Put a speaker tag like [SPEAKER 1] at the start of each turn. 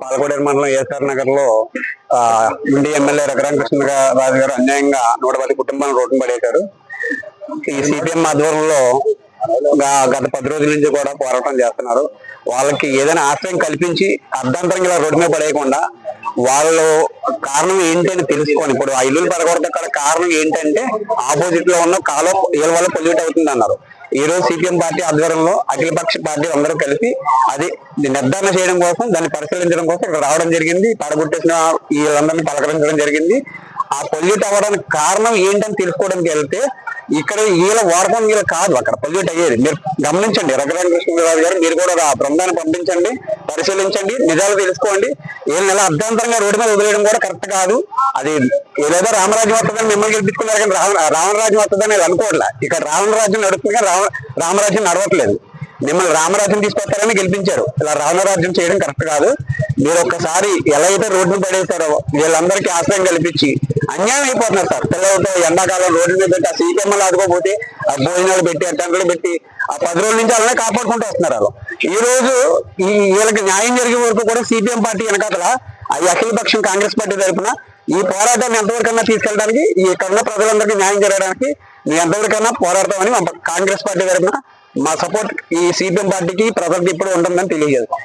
[SPEAKER 1] పాలకోడేరు మండలం ఏసార్ నగర్లో ఆ, ఎమ్మెల్యే రఘురామకృష్ణ రాజు గారు అన్యాయంగా నూట పది కుటుంబాలను రోడ్డు పడేశారు. ఈ సిపిఎం ఆధ్వర్యంలో గత పది రోజుల నుంచి కూడా పోరాటం చేస్తున్నారు. వాళ్ళకి ఏదైనా ఆశ్రయం కల్పించి అర్ధాంతరంగా ఇలా రోడ్డు మీద పడేయకుండా వాళ్ళు కారణం ఏంటి అని తెలుసుకొని ఇప్పుడు ఆ ఇల్లు పడగొడత కారణం ఏంటంటే ఆపోజిట్లో ఉన్న కాలం వీళ్ళ వల్ల పొల్యూట్ అవుతుంది అన్నారు. ఈ రోజు సిపిఎం పార్టీ ఆధ్వర్యంలో అఖిలపక్ష పార్టీ అందరూ కలిపి అది నిర్ధారణ చేయడం కోసం దాన్ని పరిశీలించడం కోసం ఇక్కడ రావడం జరిగింది. పడగొట్టేసిన వీళ్ళందరినీ పలకరించడం జరిగింది. ఆ పొల్యూట్ అవ్వడానికి కారణం ఏంటని తెలుసుకోవడానికి వెళ్తే ఇక్కడ వీళ్ళ వాడకం వీళ్ళ కాదు అక్కడ పొల్యూట్ అయ్యేది. మీరు గమనించండి. రఘురామకృష్ణరాజు గారు మీరు కూడా ఆ బృందాన్ని పంపించండి పరిశీలించండి నిజాలు తెలుసుకోండి. వీళ్ళని నెల అర్ధాంతరంగా రోడ్డు మీద వదిలేయడం కూడా కరెక్ట్ కాదు. అది ఏదేదో రామరాజ్యం వస్తుందని మిమ్మల్ని గెలిపించుకున్నారు కానీ రామ రావణరాజ్యం వస్తుందని అనుకోవట్లే. ఇక్కడ రావణరాజ్యం నడుస్తుంది కానీ రావ రామరాజ్యం నడవట్లేదు. మిమ్మల్ని రామరాజ్యం తీసుకొస్తారని గెలిపించారు. ఇలా రావణరాజ్యం చేయడం కరెక్ట్ కాదు. మీరు ఒక్కసారి ఎలా అయితే రోడ్డు మీద పడేశారో వీళ్ళందరికీ ఆశ్రయం కల్పించి అన్యాయం అయిపోతున్నారు సార్. పిల్లలతో ఎండాకాలం రోడ్డు మీద పెట్టి ఆ సీఎంఎల్ ఆదుకోపోతే ఆ భోజనాలు పెట్టి అట్టంటలు పెట్టి ఆ పది రోజుల నుంచి అలానే కాపాడుకుంటూ వస్తున్నారు వాళ్ళు. ఈ రోజు ఈ వీళ్ళకి న్యాయం జరిగే వరకు కూడా సిపిఎం పార్టీ వెనకాతల ఈ అఖిల పక్షం కాంగ్రెస్ పార్టీ తరఫున ఈ పోరాటాన్ని ఎంతవరకన్నా తీసుకెళ్ళడానికి ఈ కన్నా ప్రజలందరికీ న్యాయం జరగడానికి మీ ఎంతవరకన్నా పోరాడతామని మా కాంగ్రెస్ పార్టీ తరఫున మా సపోర్ట్ ఈ సిపిఎం పార్టీకి ప్రజలకు ఇప్పుడు ఉంటుందని తెలియజేస్తాం.